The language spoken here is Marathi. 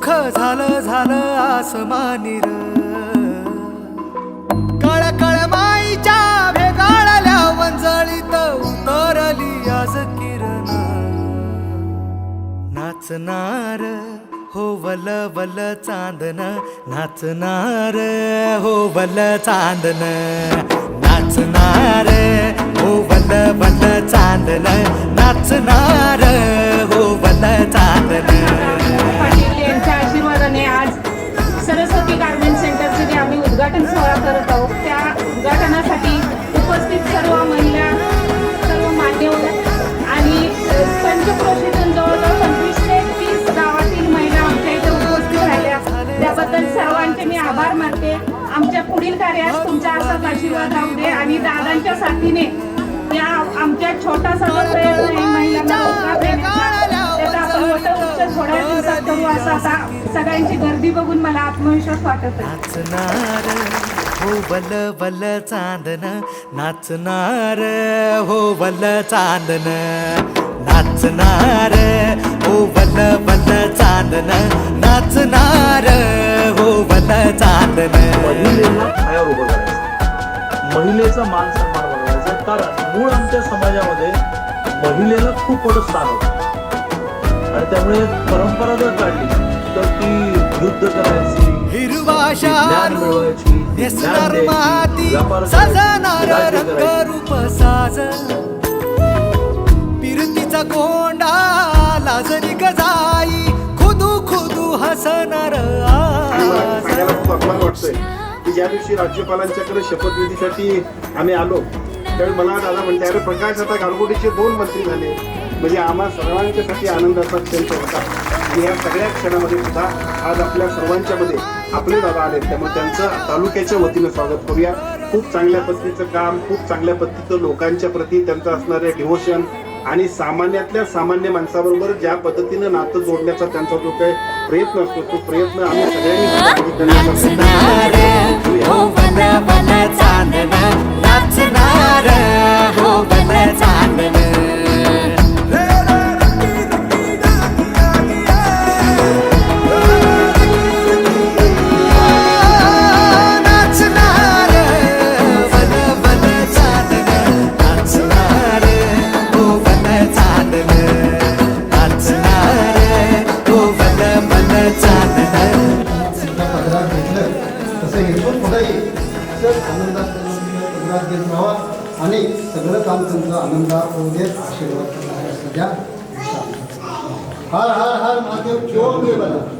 सुख झालं झालं आसमानी र कळकळ माईच्या भेगाळल्या वंजळीत उतरली आज किरण. नाचणार हो वल वल चांदन नाचणार हो वल चांदन. नाचणार हो वल वल चांदन नाचणार आमच्या पुढील कार्यास तुमचा असाच आशीर्वाद राहू दे आणि दादांच्या साथीने या आमच्या छोटासा जो प्रयत्न आहे महिलांना त्याचा आपण मोठं उच्च थोड्या दिवसात करू असं आता सगळ्यांची गर्दी बघून मला आत्मविश्वास वाटत आहे. हो बल बल चांदन नाचणार हो बल चांदन नाचणार हो महिलेला पायावर उभं करायचं. महिलेचा मान सन्मान बनवायचा कारण मूळ आमच्या समाजामध्ये महिलेला खूप मोठं स्थान होतं. आणि त्यामुळे परंपरा जर काढली तर ती युद्ध करायची हिरवा ज्ञान मिळवायची द्यायची, व्यापार करायची, कोंडा लाजरी गजाई खुदू खुदू हसणार आज की ज्या दिवशी राज्यपालांच्याकडे शपथविधीसाठी आम्ही आलो त्यावेळी मला दादा म्हणते अरे प्रकाश आता गालगोटीचे दोन मंत्री झाले. म्हणजे आम्हा सर्वांच्यासाठी आनंदाचा क्षण होता. आणि या सगळ्या क्षणामध्ये सुद्धा आज आपल्या सर्वांच्यामध्ये आपले दादा आले त्यामुळे त्यांचं तालुक्याच्या वतीनं स्वागत करूया. खूप चांगल्या पद्धतीचं काम खूप चांगल्या पद्धतीचं लोकांच्या प्रती त्यांचं असणारे डिव्होशन आणि सामान्यातल्या सामान्य माणसाबरोबर ज्या पद्धतीनं नातं जोडण्याचा त्यांचा जो काही प्रयत्न असतो तो प्रयत्न आम्ही सगळ्यांनी आनंदात त्यांनी पदरात घेत राहावा आणि सगळं काम तुमचं आनंदात होऊ देत आशीर्वाद करणाऱ्या सध्या हर हर हर महादेव जोर मी बना।